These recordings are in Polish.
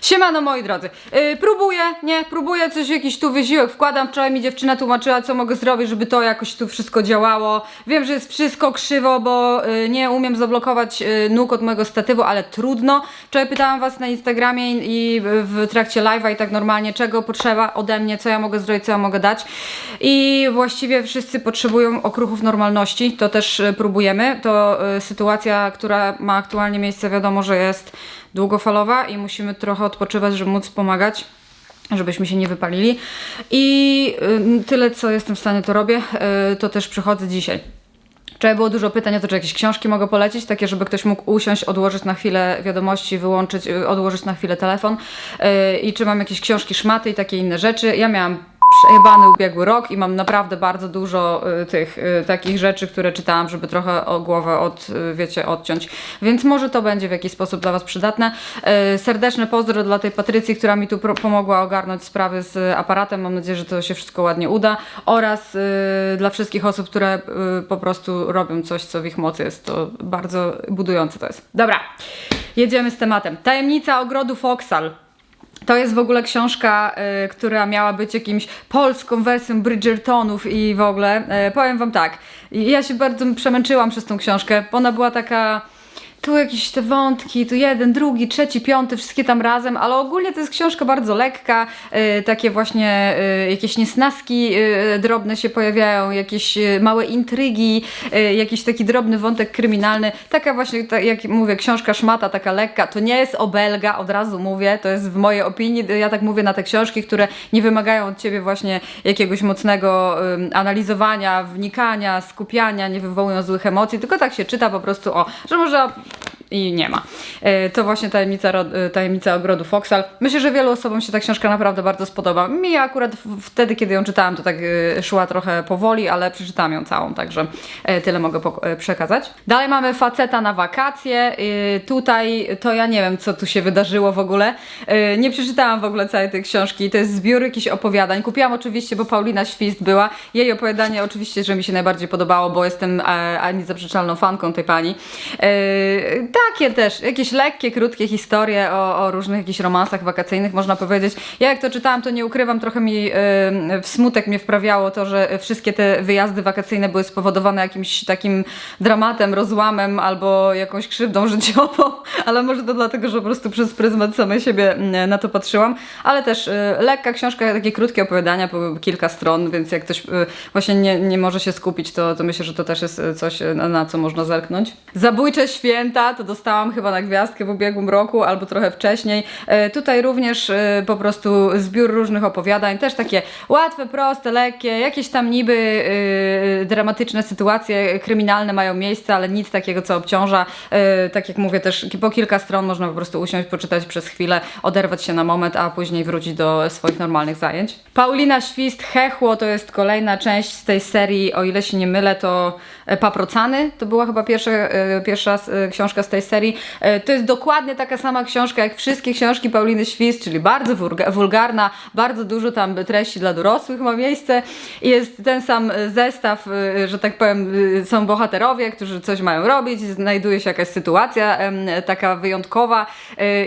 Siemano moi drodzy, yy, próbuję, nie, próbuję coś, jakiś tu wysiłek wkładam, wczoraj mi dziewczyna tłumaczyła co mogę zrobić, żeby to jakoś tu wszystko działało. Wiem, że jest wszystko krzywo, bo yy, nie umiem zablokować yy, nóg od mojego statywu, ale trudno. Wczoraj pytałam was na Instagramie i i w trakcie live'a i tak normalnie, czego potrzeba ode mnie, co ja mogę zrobić, co ja mogę dać. I właściwie wszyscy potrzebują okruchów normalności, to też yy, próbujemy. To yy, sytuacja, która ma aktualnie miejsce, wiadomo, że jest długofalowa i musimy trochę odpoczywać, żeby móc pomagać żebyśmy się nie wypalili. I y, tyle, co jestem w stanie, to robię. Y, to też przychodzę dzisiaj. Wczoraj było dużo pytań o to, czy jakieś książki mogę polecić, takie, żeby ktoś mógł usiąść, odłożyć na chwilę wiadomości, wyłączyć, y, odłożyć na chwilę telefon i czy mam jakieś książki, szmaty i takie inne rzeczy. Ja miałam przejebany ubiegły rok i mam naprawdę bardzo dużo y, tych y, takich rzeczy, które czytałam, żeby trochę o głowę od, y, wiecie, odciąć. Więc może to będzie w jakiś sposób dla Was przydatne. Serdeczne pozdro dla tej Patrycji, która mi tu pomogła ogarnąć sprawy z aparatem. Mam nadzieję, że to się wszystko ładnie uda. Oraz dla wszystkich osób, które po prostu robią coś, co w ich mocy jest. To bardzo budujące to jest. Dobra, jedziemy z tematem. Tajemnica ogrodu Foxal. To jest w ogóle książka, y, która miała być jakimś polską wersją Bridgertonów i w ogóle. Y, powiem wam tak, ja się bardzo przemęczyłam przez tą książkę, ona była taka. Tu jakieś te wątki, tu jeden, drugi, trzeci, piąty, wszystkie tam razem, ale ogólnie to jest książka bardzo lekka, y, takie właśnie y, jakieś niesnaski y, drobne się pojawiają, jakieś y, małe intrygi, y, jakiś taki drobny wątek kryminalny, taka właśnie, tak jak mówię, książka szmata, taka lekka, to nie jest obelga, od razu mówię, to jest w mojej opinii, ja tak mówię na te książki, które nie wymagają od Ciebie właśnie jakiegoś mocnego ym, analizowania, wnikania, skupiania, nie wywołują złych emocji, tylko tak się czyta po prostu, o, że można i nie ma. E, To właśnie tajemnica, e, tajemnica ogrodu Foxal. Myślę, że wielu osobom się ta książka naprawdę bardzo spodoba. Mi akurat wtedy, kiedy ją czytałam, to tak e, szła trochę powoli, ale przeczytałam ją całą, także tyle mogę przekazać. Dalej mamy faceta na wakacje. Tutaj to ja nie wiem, co tu się wydarzyło w ogóle. Nie przeczytałam w ogóle całej tej książki. To jest zbiór jakichś opowiadań. Kupiłam oczywiście, bo Paulina Świst była. Jej opowiadanie oczywiście, że mi się najbardziej podobało, bo jestem e, a niezaprzeczalną fanką tej pani. Takie też, jakieś lekkie, krótkie historie o, o różnych jakichś romansach wakacyjnych, można powiedzieć. Ja jak to czytałam, to nie ukrywam, trochę mi e, w smutek mnie wprawiało to, że wszystkie te wyjazdy wakacyjne były spowodowane jakimś takim dramatem, rozłamem albo jakąś krzywdą życiową, ale może to dlatego, że po prostu przez pryzmat samej siebie na to patrzyłam, ale też e, lekka książka, takie krótkie opowiadania, po kilka stron, więc jak ktoś e, właśnie nie, nie może się skupić, to, to myślę, że to też jest e, coś, na, na co można zerknąć. Zabójcze święta to dostałam chyba na gwiazdkę w ubiegłym roku albo trochę wcześniej. E, Tutaj również e, po prostu zbiór różnych opowiadań, też takie łatwe, proste, lekkie, jakieś tam niby e, dramatyczne sytuacje kryminalne mają miejsce, ale nic takiego, co obciąża. Tak jak mówię, też po kilka stron można po prostu usiąść, poczytać przez chwilę, oderwać się na moment, a później wrócić do swoich normalnych zajęć. Paulina Świst, Hechło to jest kolejna część z tej serii, o ile się nie mylę, to Paprocany, to była chyba pierwsza, pierwsza książka z tej serii. E, To jest dokładnie taka sama książka jak wszystkie książki Pauliny Świst, czyli bardzo wulga- wulgarna, bardzo dużo tam treści dla dorosłych ma miejsce. Jest ten sam zestaw, e, że tak powiem, e, są bohaterowie, którzy coś mają robić, znajduje się jakaś sytuacja taka wyjątkowa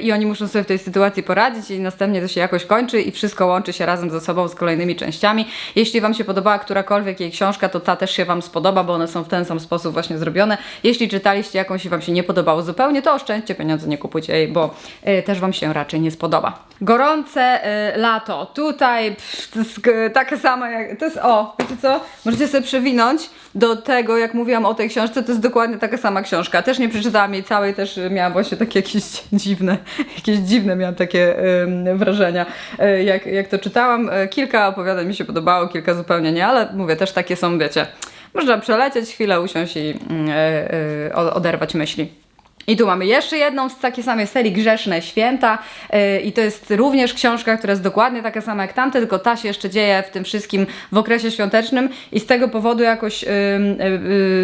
i oni muszą sobie w tej sytuacji poradzić i następnie to się jakoś kończy i wszystko łączy się razem ze sobą z kolejnymi częściami. Jeśli Wam się podobała którakolwiek jej książka, to ta też się Wam spodoba, bo one są w ten sam sposób właśnie zrobione. Jeśli czytaliście jakąś i Wam się nie podobało zupełnie, to oszczędźcie pieniądze, nie kupujcie jej, bo e, też Wam się raczej nie spodoba. Gorące e, lato. Tutaj pff, to jest g- takie samo jak... To jest, o, wiecie co? Możecie sobie przewinąć do tego, jak mówiłam o tej książce, to jest dokładnie taka sama książka. Też nie przeczytałam jej całej, też miałam właśnie takie jakieś dziwne, jakieś dziwne miałam takie em, wrażenia, e, jak, jak to czytałam. Kilka opowiadań mi się podobało, kilka zupełnie nie, ale mówię, też takie są, wiecie, można przelecieć chwilę, usiąść i e, o- oderwać myśli. I tu mamy jeszcze jedną z takiej samej serii Grzeszne Święta. Yy, i to jest również książka, która jest dokładnie taka sama jak tamte, tylko ta się jeszcze dzieje w tym wszystkim w okresie świątecznym. I z tego powodu jakoś yy,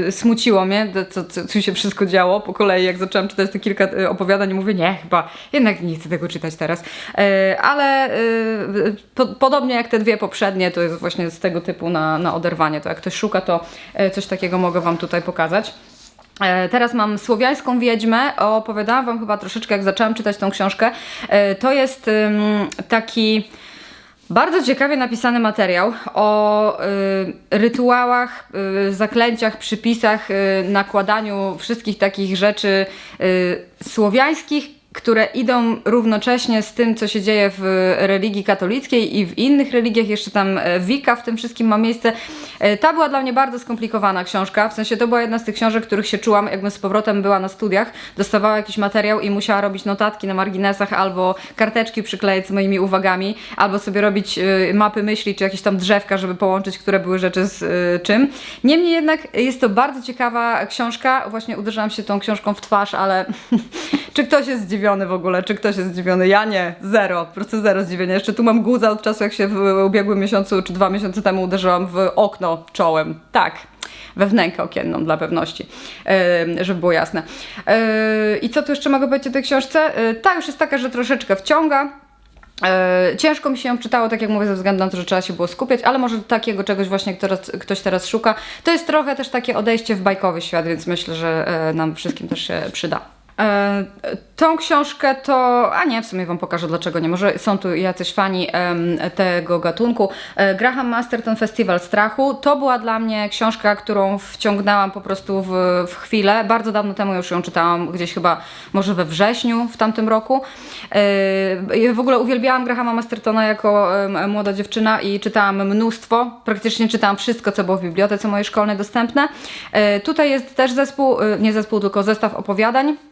yy, smuciło mnie, co, co, co się wszystko działo po kolei, jak zaczęłam czytać te kilka yy, opowiadań, mówię, nie, chyba jednak nie chcę tego czytać teraz, yy, ale yy, po, podobnie jak te dwie poprzednie, to jest właśnie z tego typu na, na oderwanie, to jak ktoś szuka, to yy, coś takiego mogę Wam tutaj pokazać. E, Teraz mam Słowiańską Wiedźmę. Opowiadałam Wam chyba troszeczkę, jak zaczęłam czytać tą książkę. E, To jest taki bardzo ciekawie napisany materiał o y, rytuałach, y, zaklęciach, przypisach, y, nakładaniu wszystkich takich rzeczy słowiańskich, które idą równocześnie z tym, co się dzieje w religii katolickiej i w innych religiach, jeszcze tam e, Wika w tym wszystkim ma miejsce. E, Ta była dla mnie bardzo skomplikowana książka, w sensie to była jedna z tych książek, których się czułam, jakbym z powrotem była na studiach, dostawała jakiś materiał i musiała robić notatki na marginesach albo karteczki przyklejać z moimi uwagami, albo sobie robić e, mapy myśli, czy jakieś tam drzewka, żeby połączyć, które były rzeczy z czym. Niemniej jednak jest to bardzo ciekawa książka, właśnie uderzyłam się tą książką w twarz, ale czy ktoś jest zdziwiony w ogóle? Czy ktoś jest zdziwiony? Ja nie, zero, po prostu zero zdziwienia. Jeszcze tu mam guza od czasu, jak się w ubiegłym miesiącu czy dwa miesiące temu uderzyłam w okno czołem. Tak. We wnękę okienną dla pewności, żeby było jasne. Yy, I co tu jeszcze mogę powiedzieć o tej książce? Yy, ta już jest taka, że troszeczkę wciąga. E, ciężko mi się ją czytało, tak jak mówię, ze względu na to, że trzeba się było skupiać, ale może takiego czegoś właśnie teraz, ktoś teraz szuka. To jest trochę też takie odejście w bajkowy świat, więc myślę, że e, nam wszystkim też się przyda. E, tą książkę to, a nie, w sumie Wam pokażę dlaczego nie, może są tu jacyś fani tego gatunku. E, Graham Masterton Festiwal Strachu, to była dla mnie książka, którą wciągnęłam po prostu w, w chwilę, bardzo dawno temu już ją czytałam, gdzieś chyba może we wrześniu w tamtym roku. E, w ogóle uwielbiałam Grahama Mastertona jako młoda dziewczyna i czytałam mnóstwo, praktycznie czytałam wszystko, co było w bibliotece mojej szkolnej dostępne. Tutaj jest też zespół, nie zespół, tylko zestaw opowiadań.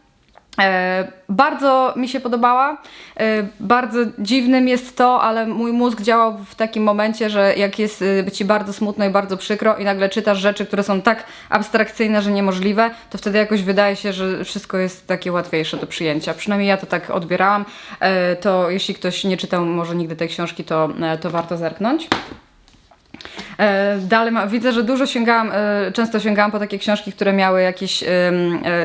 E, bardzo mi się podobała. E, bardzo dziwnym jest to, ale mój mózg działał w takim momencie, że jak jest e, ci bardzo smutno i bardzo przykro i nagle czytasz rzeczy, które są tak abstrakcyjne, że niemożliwe, to wtedy jakoś wydaje się, że wszystko jest takie łatwiejsze do przyjęcia. Przynajmniej ja to tak odbierałam. To jeśli ktoś nie czytał może nigdy tej książki, to, to warto zerknąć. E, Dalej ma, widzę, że dużo sięgałam, e, często sięgałam po takie książki, które miały jakiś, e,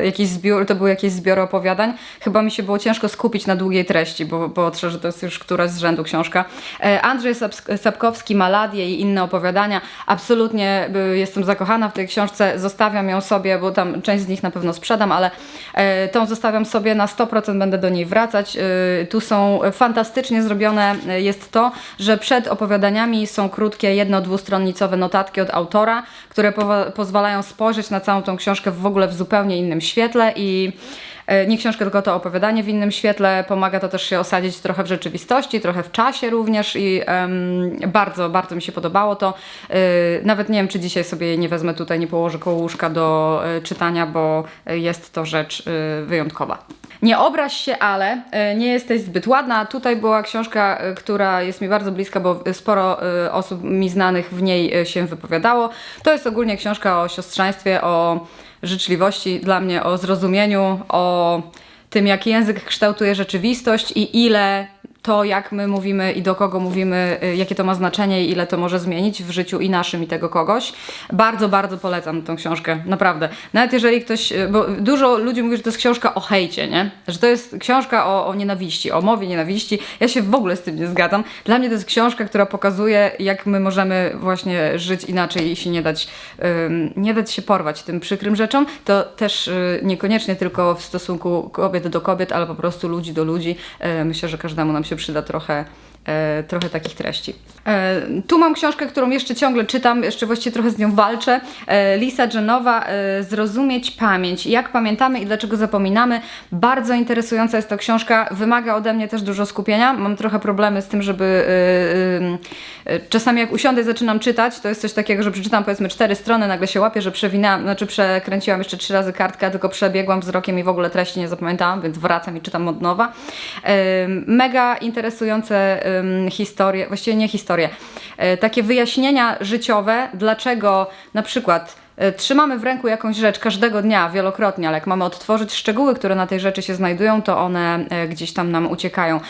jakiś zbiór, to były jakieś zbiory opowiadań. Chyba mi się było ciężko skupić na długiej treści, bo, patrzę, że to jest już któraś z rzędu książka. Andrzej Sap- Sapkowski, Maladie i inne opowiadania. Absolutnie jestem zakochana w tej książce, zostawiam ją sobie, bo tam część z nich na pewno sprzedam, ale tą zostawiam sobie na 100% będę do niej wracać. Tu są fantastycznie zrobione jest to, że przed opowiadaniami są krótkie, jedno, dwustronnicowe notatki od autora, które pozwalają spojrzeć na całą tą książkę w ogóle w zupełnie innym świetle i nie książkę, tylko to opowiadanie w innym świetle. Pomaga to też się osadzić trochę w rzeczywistości, trochę w czasie również i em, bardzo, bardzo mi się podobało to. E, nawet nie wiem, czy dzisiaj sobie nie wezmę tutaj, nie położę koło łóżka do e, czytania, bo e, jest to rzecz e, wyjątkowa. Nie obraź się, ale e, nie jesteś zbyt ładna. Tutaj była książka, e, która jest mi bardzo bliska, bo sporo e, osób mi znanych w niej e, się wypowiadało. To jest ogólnie książka o siostrzeństwie, o życzliwości dla mnie, o zrozumieniu, o tym, jak język kształtuje rzeczywistość i ile to, jak my mówimy i do kogo mówimy, y, jakie to ma znaczenie i ile to może zmienić w życiu i naszym, i tego kogoś. Bardzo, bardzo polecam tę książkę, naprawdę. Nawet jeżeli ktoś, y, bo dużo ludzi mówi, że to jest książka o hejcie, nie? Że to jest książka o, o nienawiści, o mowie nienawiści. Ja się w ogóle z tym nie zgadzam. Dla mnie to jest książka, która pokazuje, jak my możemy właśnie żyć inaczej i się nie dać, nie dać się porwać tym przykrym rzeczom. To też y, niekoniecznie tylko w stosunku kobiet do kobiet, ale po prostu ludzi do ludzi. Myślę, że każdemu nam się przyda trochę trochę takich treści. E, tu mam książkę, którą jeszcze ciągle czytam, jeszcze właściwie trochę z nią walczę. E, Lisa Genowa, e, Zrozumieć pamięć. Jak pamiętamy i dlaczego zapominamy. Bardzo interesująca jest to książka, wymaga ode mnie też dużo skupienia. Mam trochę problemy z tym, żeby e, e, e, czasami jak usiądę i zaczynam czytać, to jest coś takiego, że przeczytam powiedzmy cztery strony, nagle się łapię, że przewinęłam, znaczy przekręciłam jeszcze trzy razy kartkę, tylko przebiegłam wzrokiem i w ogóle treści nie zapamiętałam, więc wracam i czytam od nowa. E, Mega interesujące historie, właściwie nie historie, e, takie wyjaśnienia życiowe, dlaczego na przykład e, trzymamy w ręku jakąś rzecz każdego dnia, wielokrotnie, ale jak mamy odtworzyć szczegóły, które na tej rzeczy się znajdują, to one e, gdzieś tam nam uciekają.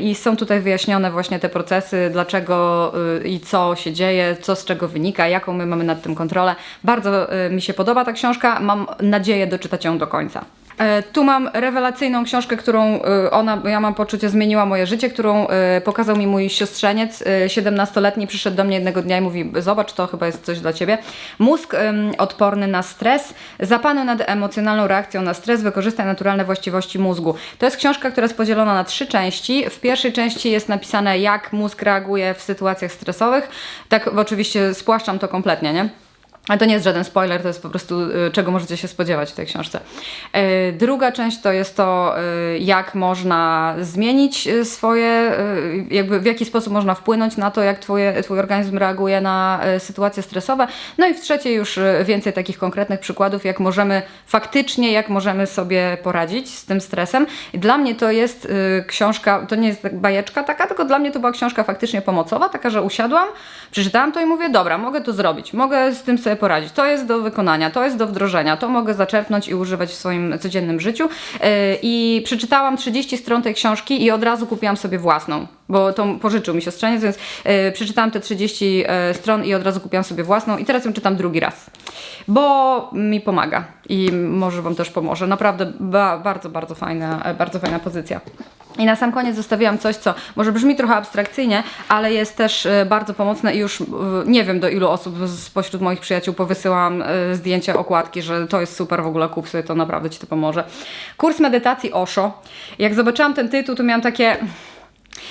I są tutaj wyjaśnione właśnie te procesy, dlaczego e, i co się dzieje, co z czego wynika, jaką my mamy nad tym kontrolę. Bardzo mi się podoba ta książka, mam nadzieję doczytać ją do końca. E, Tu mam rewelacyjną książkę, którą e, ona, ja mam poczucie, zmieniła moje życie, którą e, pokazał mi mój siostrzeniec, e, 17-letni, przyszedł do mnie jednego dnia i mówi, zobacz, to chyba jest coś dla Ciebie. Mózg odporny na stres, zapany nad emocjonalną reakcją na stres, wykorzystaj naturalne właściwości mózgu. To jest książka, która jest podzielona na trzy części. W pierwszej części jest napisane, jak mózg reaguje w sytuacjach stresowych. Tak oczywiście spłaszczam to kompletnie, nie? Ale to nie jest żaden spoiler, to jest po prostu y, czego możecie się spodziewać w tej książce. Y, Druga część to jest to, y, jak można zmienić swoje, jakby w jaki sposób można wpłynąć na to, jak twoje, twój organizm reaguje na sytuacje stresowe. No i w trzeciej już więcej takich konkretnych przykładów, jak możemy faktycznie, jak możemy sobie poradzić z tym stresem. Dla mnie to jest książka, to nie jest tak bajeczka taka, tylko dla mnie to była książka faktycznie pomocowa, taka, że usiadłam, przeczytałam to i mówię, dobra, mogę to zrobić, mogę z tym sobie poradzić, to jest do wykonania, to jest do wdrożenia, to mogę zaczerpnąć i używać w swoim codziennym życiu. Yy, I przeczytałam 30 stron tej książki i od razu kupiłam sobie własną, bo to pożyczył mi siostrzeniec, więc yy, przeczytałam te 30 yy, stron i od razu kupiłam sobie własną i teraz ją czytam drugi raz, bo mi pomaga i może Wam też pomoże. Naprawdę ba bardzo, bardzo fajna, e, bardzo fajna pozycja. I na sam koniec zostawiłam coś, co może brzmi trochę abstrakcyjnie, ale jest też e, bardzo pomocne i już e, nie wiem do ilu osób spośród moich przyjaciół powysyłam e, zdjęcia okładki, że to jest super w ogóle, kup sobie to, naprawdę Ci to pomoże. Kurs medytacji Osho. Jak zobaczyłam ten tytuł, to miałam takie...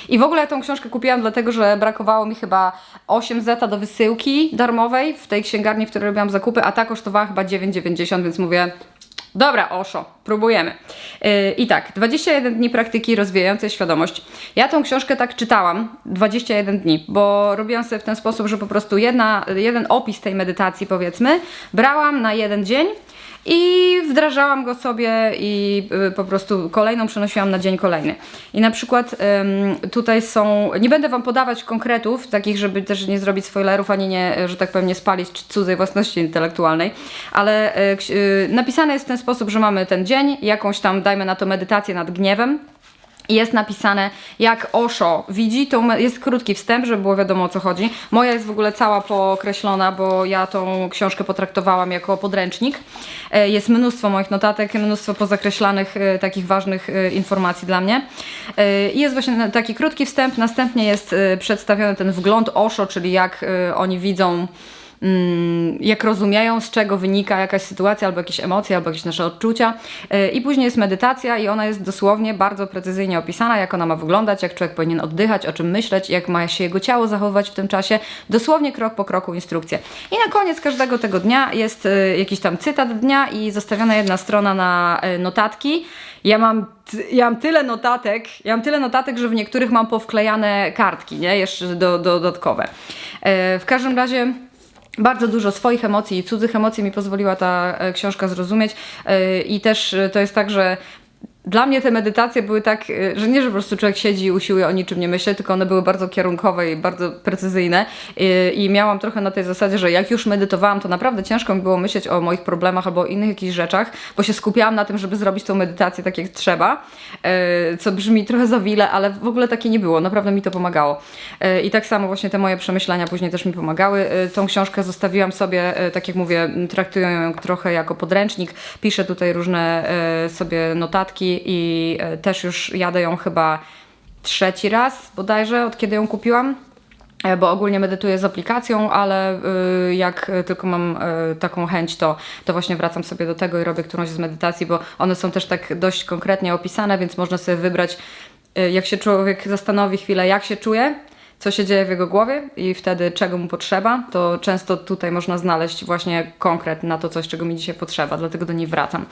I w ogóle tą książkę kupiłam dlatego, że brakowało mi chyba 8 zeta do wysyłki darmowej w tej księgarni, w której robiłam zakupy, a ta kosztowała chyba 9,90, więc mówię, Dobra, Oszo, próbujemy. Yy, I tak, 21 dni praktyki rozwijającej świadomość. Ja tą książkę tak czytałam, 21 dni, bo robiłam sobie w ten sposób, że po prostu jedna, jeden opis tej medytacji, powiedzmy, brałam na jeden dzień i wdrażałam go sobie i y, po prostu kolejną przenosiłam na dzień kolejny. I na przykład tutaj są, nie będę Wam podawać konkretów, takich, żeby też nie zrobić spoilerów, ani nie, że tak powiem, nie spalić cudzej własności intelektualnej, ale ksi- y, napisane jest w ten sposób, że mamy ten dzień, jakąś tam, dajmy na to medytację nad gniewem, jest napisane, jak Osho widzi, to jest krótki wstęp, żeby było wiadomo o co chodzi. Moja jest w ogóle cała pokreślona, bo ja tą książkę potraktowałam jako podręcznik. E, Jest mnóstwo moich notatek, mnóstwo pozakreślanych e, takich ważnych e, informacji dla mnie. Jest właśnie taki krótki wstęp, następnie jest przedstawiony ten wgląd Osho, czyli jak oni widzą jak rozumieją, z czego wynika jakaś sytuacja, albo jakieś emocje, albo jakieś nasze odczucia. Yy, I później jest medytacja i ona jest dosłownie bardzo precyzyjnie opisana, jak ona ma wyglądać, jak człowiek powinien oddychać, o czym myśleć, jak ma się jego ciało zachowywać w tym czasie. Dosłownie krok po kroku instrukcje. I na koniec każdego tego dnia jest yy, jakiś tam cytat dnia i zostawiona jedna strona na yy, notatki. Ja mam, ja mam tyle notatek, ja mam tyle notatek, że w niektórych mam powklejane kartki, nie? Jeszcze do, do, dodatkowe. W każdym razie bardzo dużo swoich emocji i cudzych emocji mi pozwoliła ta e, książka zrozumieć. E, I też e, to jest tak, że dla mnie te medytacje były tak, e, że nie, że po prostu człowiek siedzi i usiłuje o niczym nie myśleć, tylko one były bardzo kierunkowe i bardzo precyzyjne. I, I miałam trochę na tej zasadzie, że jak już medytowałam, to naprawdę ciężko mi było myśleć o moich problemach albo o innych jakichś rzeczach, bo się skupiałam na tym, żeby zrobić tą medytację tak jak trzeba, e, co brzmi trochę za wile, ale w ogóle takie nie było. Naprawdę mi to pomagało. I tak samo właśnie te moje przemyślenia później też mi pomagały. Tą książkę zostawiłam sobie, tak jak mówię, traktuję ją trochę jako podręcznik. Piszę tutaj różne sobie notatki i e, też już jadę ją chyba trzeci raz bodajże, od kiedy ją kupiłam. E, Bo ogólnie medytuję z aplikacją, ale y, jak tylko mam taką chęć, to, to właśnie wracam sobie do tego i robię którąś z medytacji, bo one są też tak dość konkretnie opisane, więc można sobie wybrać, jak się człowiek zastanowi chwilę, jak się czuje, co się dzieje w jego głowie i wtedy czego mu potrzeba, to często tutaj można znaleźć właśnie konkret na to coś, czego mi dzisiaj potrzeba, dlatego do niej wracam.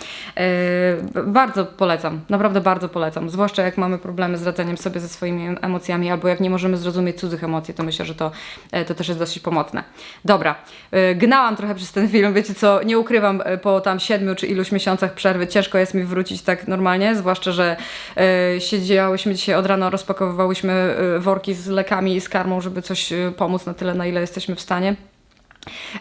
Yy, bardzo polecam, naprawdę bardzo polecam, zwłaszcza jak mamy problemy z radzeniem sobie ze swoimi emocjami albo jak nie możemy zrozumieć cudzych emocji, to myślę, że to, e, to też jest dosyć pomocne. Dobra, yy, gnałam trochę przez ten film, wiecie co, nie ukrywam, e, po tam siedmiu czy iluś miesiącach przerwy ciężko jest mi wrócić tak normalnie, zwłaszcza, że e, siedziałyśmy dzisiaj od rana, rozpakowywałyśmy worki z lekami i z karmą, żeby coś e, pomóc na tyle, na ile jesteśmy w stanie.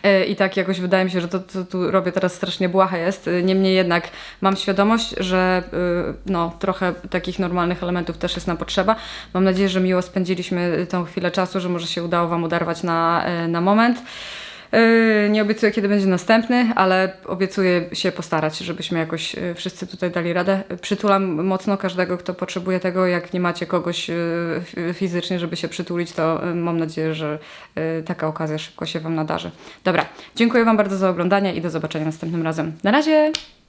E, I tak jakoś wydaje mi się, że to, co tu robię teraz strasznie błahe jest. E, Niemniej jednak mam świadomość, że e, no, trochę takich normalnych elementów też jest nam potrzeba. Mam nadzieję, że miło spędziliśmy tą chwilę czasu, że może się udało Wam oderwać na, e, na moment. Yy, nie obiecuję, kiedy będzie następny, ale obiecuję się postarać, żebyśmy jakoś yy, wszyscy tutaj dali radę. Przytulam mocno każdego, kto potrzebuje tego. Jak nie macie kogoś yy, fizycznie, żeby się przytulić, to mam nadzieję, że taka okazja szybko się Wam nadarzy. Dobra, dziękuję Wam bardzo za oglądanie i do zobaczenia następnym razem. Na razie!